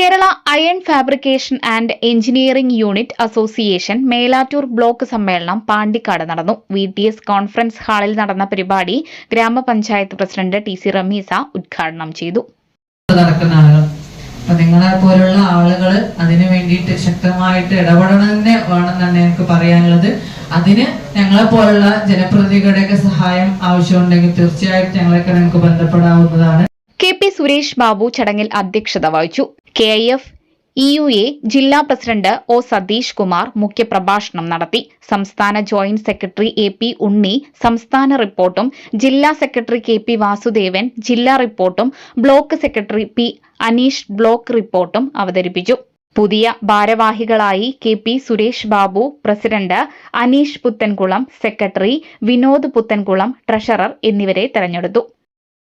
Kerala iron fabrication and engineering unit association Melattur block സമ്മേളനം പാണ്ടിക്കാട് നടന്നു. V T S conference ഹാളിൽ നടന്ന പരിപാടി ഗ്രാമപഞ്ചായത്ത് പ്രസിഡന്റ് ടി സി റമീസ ഉദ്ഘാടനം ചെയ്തു. നടക്കുന്ന ആളുകൾ. അപ്പൊ നിങ്ങളെ പോലുള്ള ആളുകൾ അതിനു വേണ്ടിയിട്ട് ശക്തമായിട്ട് ഇടപെടണം തന്നെ വേണമെന്നാണ് എനിക്ക് പറയാനുള്ളത്. അതിന് ഞങ്ങളെ പോലുള്ള ജനപ്രതിനിധികളുടെയൊക്കെ സഹായം ആവശ്യമുണ്ടെങ്കിൽ തീർച്ചയായിട്ടും ഞങ്ങളൊക്കെ നിങ്ങൾക്ക് ബന്ധപ്പെടാവുന്നതാണ്. കെ പി സുരേഷ് ബാബു ചടങ്ങിൽ അധ്യക്ഷത വഹിച്ചു. K I F E U A ജില്ലാ പ്രസിഡന്റ് ഒ സതീഷ് കുമാർ മുഖ്യപ്രഭാഷണം നടത്തി. സംസ്ഥാന joint secretary A P Unni സംസ്ഥാന റിപ്പോർട്ടും ജില്ലാ സെക്രട്ടറി കെ പി വാസുദേവൻ ജില്ലാ റിപ്പോർട്ടും block secretary P Aneesh block റിപ്പോർട്ടും അവതരിപ്പിച്ചു. പുതിയ ഭാരവാഹികളായി K P Suresh Babu president Aneesh Puthankulam secretary Vinod Puthankulam treasurer എന്നിവരെ തെരഞ്ഞെടുത്തു.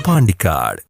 പാണ്ടിക്കാട്